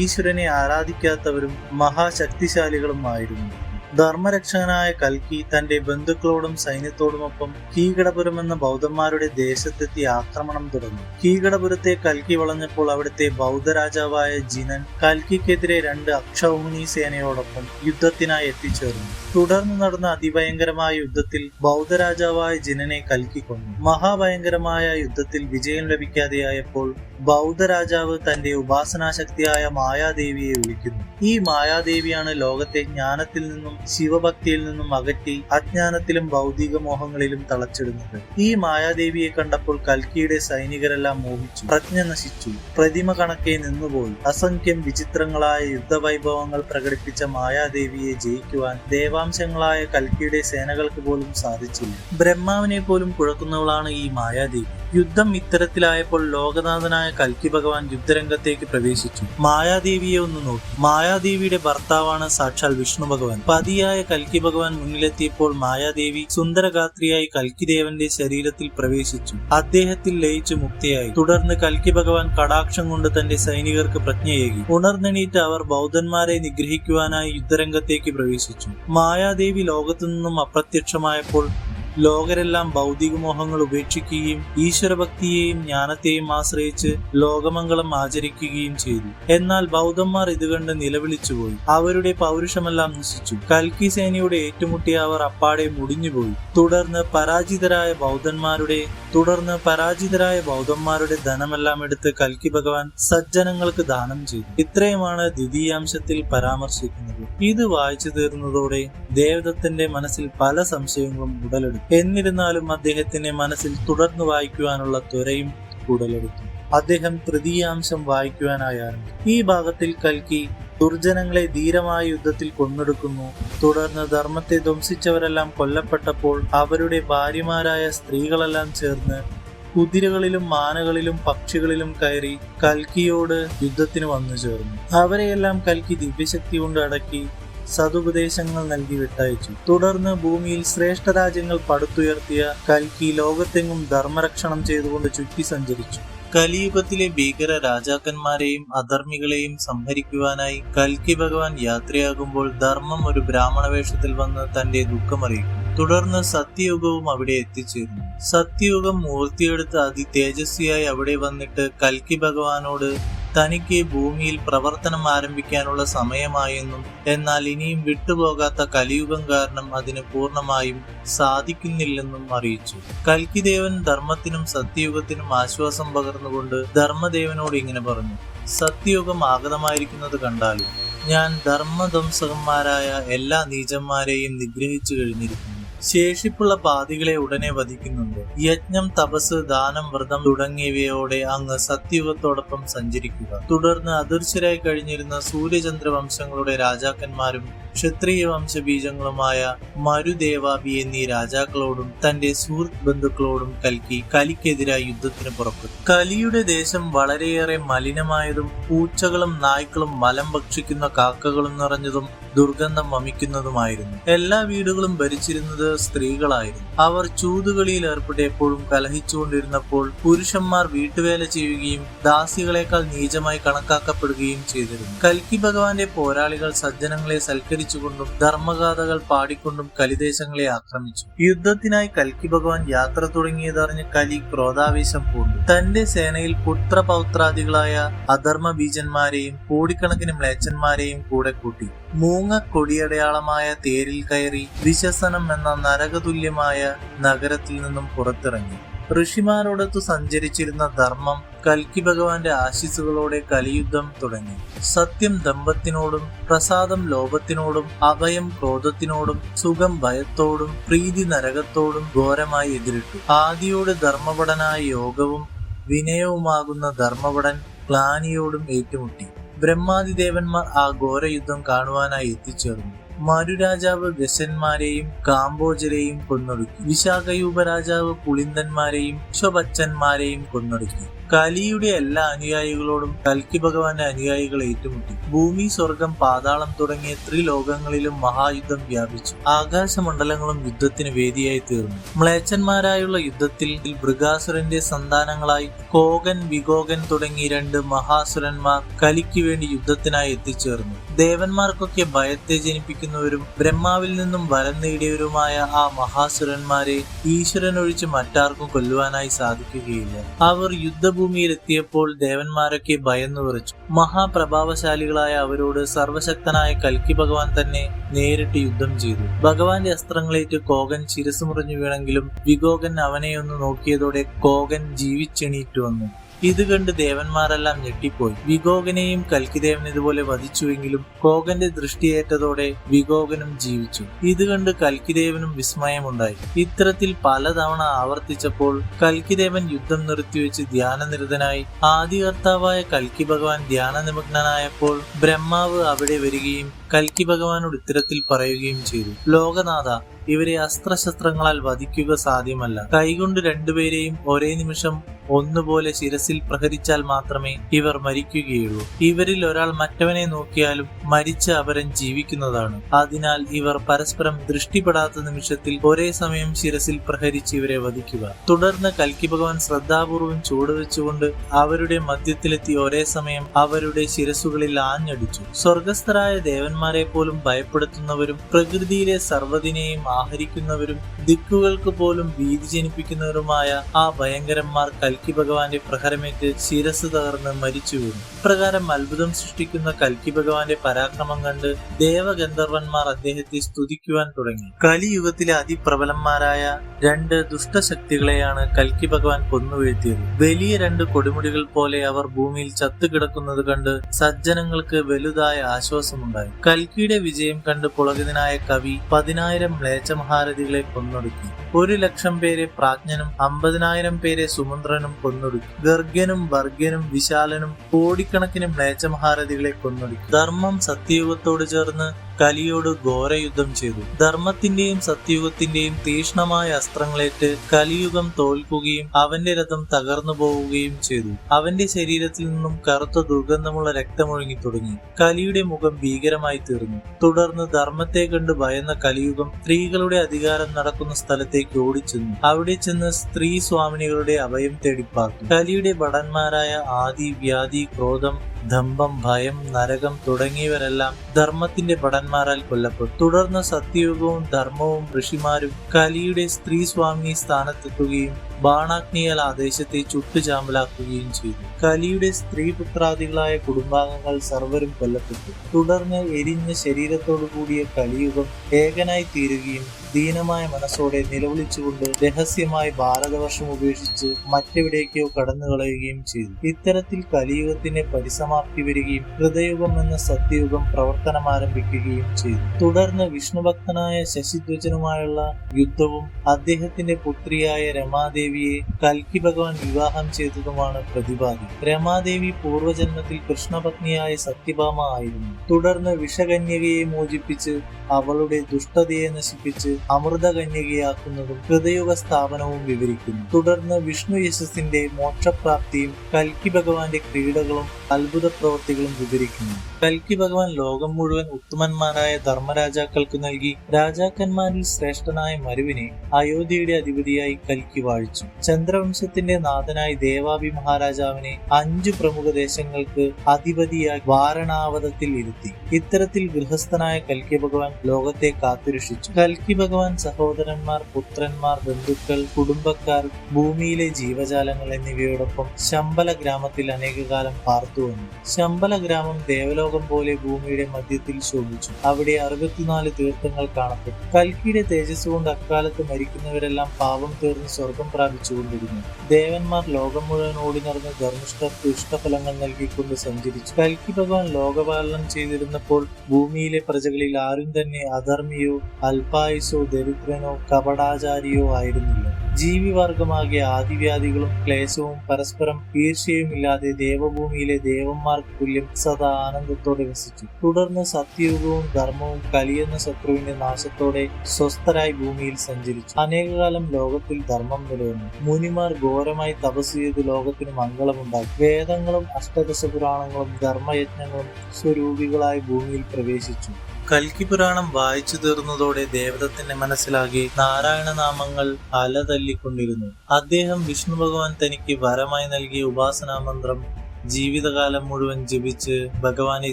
ഈശ്വരനെ ആരാധിക്കാത്തവരും മഹാശക്തിശാലികളും ആയിരുന്നു ധർമ്മരക്ഷകനായ കൽക്കി തന്റെ ബന്ധുക്കളോടും സൈന്യത്തോടുമൊപ്പം കീകടപുരം എന്ന ബൗദ്ധന്മാരുടെ ദേശത്തെത്തി ആക്രമണം തുടങ്ങി കീകടപുരത്തെ കൽക്കി വളഞ്ഞപ്പോൾ അവിടുത്തെ ബൗദ്ധ രാജാവായ ജിനൻ കൽക്കിക്കെതിരെ രണ്ട് അക്ഷൗഹിണി സേനയോടൊപ്പം യുദ്ധത്തിനായി എത്തിച്ചേർന്നു. തുടർന്ന് നടന്ന അതിഭയങ്കരമായ യുദ്ധത്തിൽ ബൗദ്ധ രാജാവായ ജിനനെ കൽക്കി കൊന്നു. മഹാഭയങ്കരമായ യുദ്ധത്തിൽ വിജയം ലഭിക്കാതെയായപ്പോൾ ബൗദ്ധരാജാവ് തന്റെ ഉപാസനാശക്തിയായ മായാദേവിയെ വിളിക്കുന്നു. ഈ മായാദേവിയാണ് ലോകത്തെ ജ്ഞാനത്തിൽ നിന്നും ശിവഭക്തിയിൽ നിന്നും അകറ്റി അജ്ഞാനത്തിലും ഭൗതിക മോഹങ്ങളിലും തളച്ചിടുന്നത്. ഈ മായാദേവിയെ കണ്ടപ്പോൾ കൽക്കിയുടെ സൈനികരെല്ലാം മോഹിച്ചു പ്രജ്ഞ നശിച്ചു. പ്രതിമ കണക്കെ നിന്നുപോയി. അസംഖ്യം വിചിത്രങ്ങളായ യുദ്ധവൈഭവങ്ങൾ പ്രകടിപ്പിച്ച മായാദേവിയെ ജയിക്കുവാൻ ദേവാംശങ്ങളായ കൽക്കിയുടെ സേനകൾക്ക് പോലും സാധിച്ചില്ല. ബ്രഹ്മാവിനെ പോലും കുഴക്കുന്നവളാണ് ഈ മായാദേവി. യുദ്ധം ഇത്തരത്തിലായപ്പോൾ ലോകനാഥനായ കൽക്കി ഭഗവാൻ യുദ്ധരംഗത്തേക്ക് പ്രവേശിച്ചു. മായാദേവിയെ ഒന്ന് നോക്കി. മായാദേവിയുടെ ഭർത്താവാണ് സാക്ഷാൽ വിഷ്ണു ഭഗവാൻ. പതിയായ കൽക്കി ഭഗവാൻ മുന്നിലെത്തിയപ്പോൾ മായാദേവി സുന്ദരഗാത്രിയായി കൽക്കിദേവന്റെ ശരീരത്തിൽ പ്രവേശിച്ചു. അദ്ദേഹത്തിൽ ലയിച്ചു മുക്തിയായി. തുടർന്ന് കൽക്കി ഭഗവാൻ കടാക്ഷം കൊണ്ട് തന്റെ സൈനികർക്ക് പ്രജ്ഞയേകി. ഉണർന്നെണീറ്റ് അവർ ബൗദ്ധന്മാരെ നിഗ്രഹിക്കുവാനായി യുദ്ധരംഗത്തേക്ക് പ്രവേശിച്ചു. മായാദേവി ലോകത്തു നിന്നും അപ്രത്യക്ഷമായപ്പോൾ ലോകരെല്ലാം ഭൗതിക മോഹങ്ങൾ ഉപേക്ഷിക്കുകയും ഈശ്വരഭക്തിയെയും ജ്ഞാനത്തെയും ആശ്രയിച്ച് ലോകമംഗളം ആചരിക്കുകയും ചെയ്തു. എന്നാൽ ബൗദ്ധന്മാർ ഇത് കണ്ട് നിലവിളിച്ചുപോയി. അവരുടെ പൗരുഷമെല്ലാം നശിച്ചു. കൽക്കി സേനയുടെ ഏറ്റുമുട്ടിയ അവർ അപ്പാടെ മുടിഞ്ഞുപോയി. തുടർന്ന് പരാജിതരായ ബൗദ്ധന്മാരുടെ തുടർന്ന് പരാജിതരായ ബൗദ്ധന്മാരുടെ ധനമെല്ലാം എടുത്ത് കൽക്കി ഭഗവാൻ സജ്ജനങ്ങൾക്ക് ദാനം ചെയ്തു. ഇത്രയുമാണ് ദ്വിതീയാംശത്തിൽ പരാമർശിക്കുന്നത്. ഇത് വായിച്ചു തീർന്നതോടെ ദേവദത്തിന്റെ മനസ്സിൽ പല സംശയങ്ങളും ഉടലെടുത്തു. എന്നിരുന്നാലും അദ്ദേഹത്തിന്റെ മനസ്സിൽ തുടർന്ന് വായിക്കുവാനുള്ള ത്വരയും ഉടലെടുത്തു. അദ്ദേഹം തൃതീയാംശം വായിക്കുവാനായാണ്. ഈ ഭാഗത്തിൽ കൽക്കി ദുർജനങ്ങളെ ധീരമായ യുദ്ധത്തിൽ കൊന്നെടുക്കുന്നു. തുടർന്ന് ധർമ്മത്തെ ധ്വംസിച്ചവരെല്ലാം കൊല്ലപ്പെട്ടപ്പോൾ അവരുടെ ഭാര്യമാരായ സ്ത്രീകളെല്ലാം ചേർന്ന് കുതിരകളിലും മാനകളിലും പക്ഷികളിലും കയറി കൽക്കിയോട് യുദ്ധത്തിന് വന്നു ചേർന്നു അവരെയെല്ലാം കൽക്കി ദിവ്യശക്തി കൊണ്ട് അടക്കി സതുപദേശങ്ങൾ നൽകി വിട്ടയച്ചു. തുടർന്ന് ഭൂമിയിൽ ശ്രേഷ്ഠ രാജ്യങ്ങൾ പടുത്തുയർത്തിയ കൽക്കി ലോകത്തെങ്ങും ധർമ്മരക്ഷണം ചെയ്തുകൊണ്ട് ചുറ്റി സഞ്ചരിച്ചു. കലിയുഗത്തിലെ ഭീകര രാജാക്കന്മാരെയും അധർമ്മികളെയും സംഹരിക്കുവാനായി കൽക്കി ഭഗവാൻ യാത്രയാകുമ്പോൾ ധർമ്മം ഒരു ബ്രാഹ്മണ വേഷത്തിൽ വന്ന് തന്റെ ദുഃഖമറിയിക്കും. തുടർന്ന് സത്യയുഗവും അവിടെ എത്തിച്ചേർന്നു സത്യയുഗം മൂർത്തിയെടുത്ത് അതി തേജസ്വിയായി അവിടെ വന്നിട്ട് കൽക്കി ഭഗവാനോട് തനിക്ക് ഭൂമിയിൽ പ്രവർത്തനം ആരംഭിക്കാനുള്ള സമയമായെന്നും എന്നാൽ ഇനിയും വിട്ടുപോകാത്ത കലിയുഗം കാരണം അതിന് പൂർണമായും സാധിക്കുന്നില്ലെന്നും അറിയിച്ചു. കൽക്കിദേവൻ ധർമ്മത്തിനും സത്യയുഗത്തിനും ആശ്വാസം പകർന്നുകൊണ്ട് ധർമ്മദേവനോട് ഇങ്ങനെ പറഞ്ഞു സത്യയുഗം ആഗതമായിരിക്കുന്നത് കണ്ടാലും ഞാൻ ധർമ്മധംസകന്മാരായ എല്ലാ നീചന്മാരെയും നിഗ്രഹിച്ചു കഴിഞ്ഞിരിക്കുന്നു. ശേഷിപ്പുള്ള പാതികളെ ഉടനെ വധിക്കുന്നുണ്ട്. യജ്ഞം തപസ് ദാനം വ്രതം തുടങ്ങിയവയോടെ അങ്ങ് സത്യുഗത്തോടൊപ്പം സഞ്ചരിക്കുക. തുടർന്ന് അദൃശ്യരായി കഴിഞ്ഞിരുന്ന സൂര്യചന്ദ്ര വംശങ്ങളുടെ രാജാക്കന്മാരും ക്ഷത്രിയ വംശബീജങ്ങളുമായ മരുദേവാബി എന്നീ രാജാക്കളോടും തന്റെ സുഹൃത്ത് ബന്ധുക്കളോടും കൽക്കി കലിക്കെതിരായി യുദ്ധത്തിന് പുറപ്പെട്ടു. കലിയുടെ ദേശം വളരെയേറെ മലിനമായതും പൂച്ചകളും നായ്ക്കളും മലം ഭക്ഷിക്കുന്ന കാക്കകളും നിറഞ്ഞതും ദുർഗന്ധം വമിക്കുന്നതുമായിരുന്നു. എല്ലാ വീടുകളും ഭരിച്ചിരുന്നത് സ്ത്രീകളായിരുന്നു. അവർ ചൂതുകളിയിൽ ഏർപ്പെട്ട് എപ്പോഴും കലഹിച്ചുകൊണ്ടിരുന്നപ്പോൾ പുരുഷന്മാർ വീട്ടുവേല ചെയ്യുകയും ദാസികളെക്കാൾ നീചമായി കണക്കാക്കപ്പെടുകയും ചെയ്തിരുന്നു. കൽക്കി ഭഗവാന്റെ പോരാളികൾ സജ്ജനങ്ങളെ സൽക്കരിച്ചുകൊണ്ടും ധർമ്മഗാഥകൾ പാടിക്കൊണ്ടും കലിദേശങ്ങളെ ആക്രമിച്ചു. യുദ്ധത്തിനായി കൽക്കി ഭഗവാൻ യാത്ര തുടങ്ങിയതറിഞ്ഞ് കലി ക്രോധാവേശം പൂണ്ടു. തന്റെ സേനയിൽ പുത്രപൗത്രാദികളായ അധർമ്മ ബീജന്മാരെയും കോടിക്കണക്കിന് മ്ലേച്ഛന്മാരെയും കൂടെ കൂട്ടി. മൂങ്ങ കൊടിയടയാളമായ തേരിൽ കയറി വിശസനം എന്ന നരകതുല്യമായ നഗരത്തിൽ നിന്നും പുറത്തിറങ്ങി. ഋഷിമാരോടൊത്തു സഞ്ചരിച്ചിരുന്ന ധർമ്മം കൽക്കി ഭഗവാന്റെ ആശിസുകളോടെ കലിയുദ്ധം തുടങ്ങി. സത്യം ദമ്പത്തിനോടും പ്രസാദം ലോഭത്തിനോടും അഭയം ക്രോധത്തിനോടും സുഖം ഭയത്തോടും പ്രീതി നരകത്തോടും ഘോരമായി എതിരിട്ടു. ആദിയോട് ധർമ്മപടനായ യോഗവും വിനയവുമാകുന്ന ധർമ്മപടൻ ക്ലാനിയോടും ഏറ്റുമുട്ടി. ബ്രഹ്മാതിദേവന്മാർ ആ ഘോരയുദ്ധം കാണുവാനായി എത്തിച്ചേർന്നു. മരുരാജാവ് ഗശന്മാരെയും കാംബോജരെയും കൊന്നൊടുക്കി. വിശാഖയൂപ രാജാവ് പുളിന്തന്മാരെയും ശുഭച്ചന്മാരെയും കൊന്നൊടുക്കി. കലിയുടെ എല്ലാ അനുയായികളോടും കൽക്കി ഭഗവാന്റെ അനുയായികൾ ഏറ്റുമുട്ടി. ഭൂമി സ്വർഗം പാതാളം തുടങ്ങിയ ത്രിലോകങ്ങളിലും മഹായുദ്ധം വ്യാപിച്ചു. ആകാശമണ്ഡലങ്ങളും യുദ്ധത്തിന് വേദിയായി തീർന്നു. മ്ലേച്ഛന്മാരായുള്ള യുദ്ധത്തിൽ മൃഗാസുരന്റെ സന്താനങ്ങളായി കോകൻ വികോകൻ തുടങ്ങി രണ്ട് മഹാസുരന്മാർ കലിക്ക് വേണ്ടി യുദ്ധത്തിനായി എത്തിച്ചേർന്നു. ദേവന്മാർക്കൊക്കെ ഭയത്തെ ജനിപ്പിക്കുന്നവരും ബ്രഹ്മാവിൽ നിന്നും വരം നേടിയവരുമായ ആ മഹാസുരന്മാരെ ഈശ്വരനൊഴിച്ച് മറ്റാർക്കും കൊല്ലുവാനായി സാധിക്കുകയില്ല. അവർ യുദ്ധഭൂമിയിൽ എത്തിയപ്പോൾ ദേവന്മാരൊക്കെ ഭയന്നു വിറച്ചു. മഹാപ്രഭാവശാലികളായ അവരോട് സർവശക്തനായ കൽക്കി ഭഗവാൻ തന്നെ നേരിട്ട് യുദ്ധം ചെയ്തു. ഭഗവാന്റെ അസ്ത്രങ്ങളേറ്റ് കോകൻ ചിരസ് മുറിഞ്ഞു വീണെങ്കിലും വിഗോകൻ അവനെയൊന്ന് നോക്കിയതോടെ കോകൻ ജീവിച്ചെണീറ്റു വന്നു. ഇത് കണ്ട് ദേവന്മാരെല്ലാം ഞെട്ടിപ്പോയി. വിഗോകനെയും കൽക്കിദേവൻ ഇതുപോലെ വധിച്ചുവെങ്കിലും കോകന്റെ ദൃഷ്ടിയേറ്റതോടെ വിഗോകനും ജീവിച്ചു. ഇത് കണ്ട് കൽക്കിദേവനും വിസ്മയമുണ്ടായി. ഇത്തരത്തിൽ പലതവണ ആവർത്തിച്ചപ്പോൾ കൽക്കിദേവൻ യുദ്ധം നിർത്തിവെച്ച് ധ്യാനനിരതനായി ആദികർത്താവായ കൽക്കി ഭഗവാൻ ധ്യാനനിമഗ്നനായപ്പോൾ ബ്രഹ്മാവ് അവിടെ വരികയും കൽക്കി ഭഗവാനോട് ഇത്തരത്തിൽ പറയുകയും ചെയ്തു. ലോകനാഥ ഇവരെ അസ്ത്രശസ്ത്രങ്ങളാൽ വധിക്കുക സാധ്യമല്ല. കൈകൊണ്ട് രണ്ടുപേരെയും ഒരേ നിമിഷം ഒന്നുപോലെ ശിരസിൽ പ്രഹരിച്ചാൽ മാത്രമേ ഇവർ മരിക്കുകയുള്ളൂ. ഇവരിൽ ഒരാൾ മറ്റവനെ നോക്കിയാലും മരിച്ച അപരൻ ജീവിക്കുന്നതാണ്. അതിനാൽ ഇവർ പരസ്പരം ദൃഷ്ടിപ്പെടാത്ത നിമിഷത്തിൽ ഒരേ സമയം ശിരസിൽ പ്രഹരിച്ച് ഇവരെ വധിക്കുക. തുടർന്ന് കൽക്കി ഭഗവാൻ ശ്രദ്ധാപൂർവം ചൂടുവെച്ചുകൊണ്ട് അവരുടെ മധ്യത്തിലെത്തി ഒരേ സമയം അവരുടെ ശിരസുകളിൽ ആഞ്ഞടിച്ചു. സ്വർഗസ്ഥരായ ദേവന്മാരെ പോലും ഭയപ്പെടുത്തുന്നവരും പ്രകൃതിയിലെ സർവതിനെയും ആഹരിക്കുന്നവരും ദിക്കുകൾക്ക് പോലും ഭീതി ജനിപ്പിക്കുന്നവരുമായ ആ ഭയങ്കരന്മാർ കൽക്കി ഭഗവാന്റെ പ്രഹരമേറ്റ് ശിരസ് തകർന്ന് മരിച്ചു വീണു. ഇപ്രകാരം അത്ഭുതം സൃഷ്ടിക്കുന്ന കൽക്കി ഭഗവാന്റെ പരാക്രമം കണ്ട് ദേവഗന്ധർവന്മാർ അദ്ദേഹത്തെ സ്തുതിക്കുവാൻ തുടങ്ങി. കലിയുഗത്തിലെ അതിപ്രബലന്മാരായ രണ്ട് ദുഷ്ടശക്തികളെയാണ് കൽക്കി ഭഗവാൻ കൊന്നുവീഴ്ത്തിയത്. വലിയ രണ്ട് കൊടുമുടികൾ പോലെ അവർ ഭൂമിയിൽ ചത്തുകിടക്കുന്നത് കണ്ട് സജ്ജനങ്ങൾക്ക് വലുതായ ആശ്വാസമുണ്ടായി. കൽക്കിയുടെ വിജയം കണ്ട് പുളകിതനായ കവി പതിനായിരം മ്ലേച്ചമഹാരഥികളെ കൊന്നൊടുക്കി. ഒരു ലക്ഷം പേരെ പ്രാജ്ഞനും അമ്പതിനായിരം പേരെ സുമന്ത്രനും കൊന്നൊടുക്കി. ഗർഗ്യനും വർഗനും വിശാലനും കോടിക്കണക്കിന് മഹാരഥികളെ കൊന്നൊടുക്കി. ധർമ്മം സത്യയുഗത്തോട് ചേർന്ന് കലിയോട് ഘോരയുദ്ധം ചെയ്തു. ധർമ്മത്തിന്റെയും സത്യയുഗത്തിന്റെയും തീക്ഷ്ണമായ അസ്ത്രങ്ങളേറ്റ് കലിയുഗം തോൽക്കുകയും അവന്റെ രഥം തകർന്നു പോവുകയും ചെയ്തു. അവന്റെ ശരീരത്തിൽ നിന്നും കറുത്ത ദുർഗന്ധമുള്ള രക്തമൊഴുകി തുടങ്ങി. കലിയുടെ മുഖം ഭീകരമായി തീർന്നു. തുടർന്ന് ധർമ്മത്തെ കണ്ട് ഭയന്ന കലിയുഗം സ്ത്രീകളുടെ അധികാരം നടക്കുന്ന സ്ഥലത്തേക്ക് ഓടിച്ചെന്നു. അവിടെ ചെന്ന് സ്ത്രീ സ്വാമിനികളുടെ അഭയം തേടിപ്പാർത്തു കലിയുടെ ഭടന്മാരായ ആദി വ്യാധി ക്രോധം ദമ്പം ഭയം നരകം തുടങ്ങിയവരെല്ലാം ധർമ്മത്തിന്റെ ഭടന്മാരാൽ കൊല്ലപ്പെട്ടു. തുടർന്ന് സത്യയുഗവും ധർമ്മവും ഋഷിമാരും കലിയുടെ സ്ത്രീ സ്വാമി സ്ഥാനത്തെത്തുകയും ബാണാഗ്നിയാൽ ആ ദേശത്തെ ചുട്ടുചാമ്പലാക്കുകയും ചെയ്തു. കലിയുടെ സ്ത്രീപുത്രാദികളായ കുടുംബാംഗങ്ങൾ സർവരും കൊല്ലപ്പെട്ടു. തുടർന്ന് എരിഞ്ഞ ശരീരത്തോടു കൂടിയ കലിയുഗം ഏകനായി തീരുകയും ദീനമായ മനസ്സോടെ നിലവിളിച്ചുകൊണ്ട് രഹസ്യമായി ഭാരതവർഷം ഉപേക്ഷിച്ച് മറ്റെവിടേക്കോ കടന്നു കളയുകയും ചെയ്തു. ഇത്തരത്തിൽ കലിയുഗത്തിന്റെ പരിസമാപ്തി വരികയും ഹൃദയുഗം എന്ന സത്യയുഗം പ്രവർത്തനം ആരംഭിക്കുകയും ചെയ്തു. തുടർന്ന് വിഷ്ണുഭക്തനായ ശശിധ്വജനുമായുള്ള യുദ്ധവും അദ്ദേഹത്തിന്റെ പുത്രിയായ രമാദേവിയെ കൽക്കി ഭഗവാൻ വിവാഹം ചെയ്തതുമാണ് പ്രതിപാദ്യം. രമാദേവി പൂർവജന്മത്തിൽ കൃഷ്ണപത്നിയായ സത്യഭാമ ആയിരുന്നു. തുടർന്ന് വിഷകന്യകയെ മോചിപ്പിച്ച് അവളുടെ ദുഷ്ടതയെ നശിപ്പിച്ച് അമൃതകന്യകയാക്കുന്നതും ഹൃദയുഗ സ്ഥാപനവും വിവരിക്കുന്നു. തുടർന്ന് വിഷ്ണു യശസ്സിന്റെ മോക്ഷപ്രാപ്തിയും കൽക്കി ഭഗവാന്റെ ക്രീഡകളും അത്ഭുത പ്രവൃത്തികളും വിവരിക്കുന്നു. കൽക്കി ഭഗവാൻ ലോകം മുഴുവൻ ഉത്തമന്മാരായ ധർമ്മരാജാക്കൾക്ക് നൽകി രാജാക്കന്മാരിൽ ശ്രേഷ്ഠനായ മരുവിനെ അയോധ്യയുടെ അധിപതിയായി കൽക്കി വാഴിച്ചു. ചന്ദ്രവംശത്തിന്റെ നാഥനായി ദേവാഭി മഹാരാജാവിനെ അഞ്ചു പ്രമുഖ ദേശങ്ങൾക്ക് അധിപതിയായി വാരണാവതത്തിൽ ഇരുത്തി. ഇത്തരത്തിൽ ഗൃഹസ്ഥനായ കൽക്കി ഭഗവാൻ ലോകത്തെ കാത്തുരക്ഷിച്ചു. കൽക്കി ഭഗവാൻ സഹോദരന്മാർ പുത്രന്മാർ ബന്ധുക്കൾ കുടുംബക്കാർ ഭൂമിയിലെ ജീവജാലങ്ങൾ എന്നിവയോടൊപ്പം ശമ്പല ഗ്രാമത്തിൽ അനേകകാലം പാർത്തുവന്നു ശമ്പല ഗ്രാമം ദേവലോകം പോലെ ഭൂമിയുടെ മധ്യത്തിൽ ശോഭിച്ചു. അവിടെ അറുപത്തിനാല് തീർത്ഥങ്ങൾ കാണപ്പെട്ടു. കൽക്കിയുടെ തേജസ് കൊണ്ട് അക്കാലത്ത് മരിക്കുന്നവരെല്ലാം പാപം തീർന്ന് സ്വർഗം പ്രാപിച്ചുകൊണ്ടിരുന്നു. ദേവന്മാർ ലോകം മുഴുവൻ ഓടി നടന്ന് ധർമ്മിഷ്ഠർക്ക് ഇഷ്ടഫലങ്ങൾ നൽകിക്കൊണ്ട് സഞ്ചരിച്ചു. കൽക്കി ഭഗവാൻ ലോകപാലനം ചെയ്തിരുന്നപ്പോൾ ഭൂമിയിലെ പ്രജകളിൽ ആരും തന്നെ അധർമ്മിയോ അൽപായുസോ ദരിദ്രനോ കപടാചാരിയോ ആയിരുന്നില്ല. ജീവിവർഗമാകിയ ആദിവ്യാധികളും ക്ലേശവും പരസ്പരം ഈർഷ്യയുമില്ലാതെ ദേവഭൂമിയിലെ ദേവന്മാർക്ക് തുല്യം സദാ ആനന്ദത്തോടെ വസിച്ചു. തുടർന്ന് സത്യയുഗവും ധർമ്മവും കലിയെന്ന ശത്രുവിന്റെ നാശത്തോടെ സ്വസ്ഥരായി ഭൂമിയിൽ സഞ്ചരിച്ചു. അനേകകാലം ലോകത്തിൽ ധർമ്മം നിലനിന്നു. മുനിമാർ ഘോരമായി തപസ് ചെയ്ത് ലോകത്തിന് മംഗളമുണ്ടാക്കി. വേദങ്ങളും അഷ്ടദശ പുരാണങ്ങളും ധർമ്മയജ്ഞങ്ങളും സ്വരൂപികളായി ഭൂമിയിൽ പ്രവേശിച്ചു. കൽക്കി പുരാണം വായിച്ചു തീർന്നതോടെ ദേവദത്തിന്റെ മനസ്സിലാകെ നാരായണ നാമങ്ങൾ അലതല്ലിക്കൊണ്ടിരുന്നു. അദ്ദേഹം വിഷ്ണു ഭഗവാൻ തനിക്ക് വരമായി നൽകിയ ഉപാസനാ മന്ത്രം ജീവിതകാലം മുഴുവൻ ജപിച്ച് ഭഗവാനെ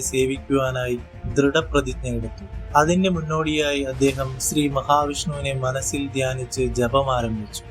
സേവിക്കുവാനായി ദൃഢപ്രതിജ്ഞ എടുത്തു. അതിന്റെ മുന്നോടിയായി അദ്ദേഹം ശ്രീ മഹാവിഷ്ണുവിനെ മനസ്സിൽ ധ്യാനിച്ച് ജപം ആരംഭിച്ചു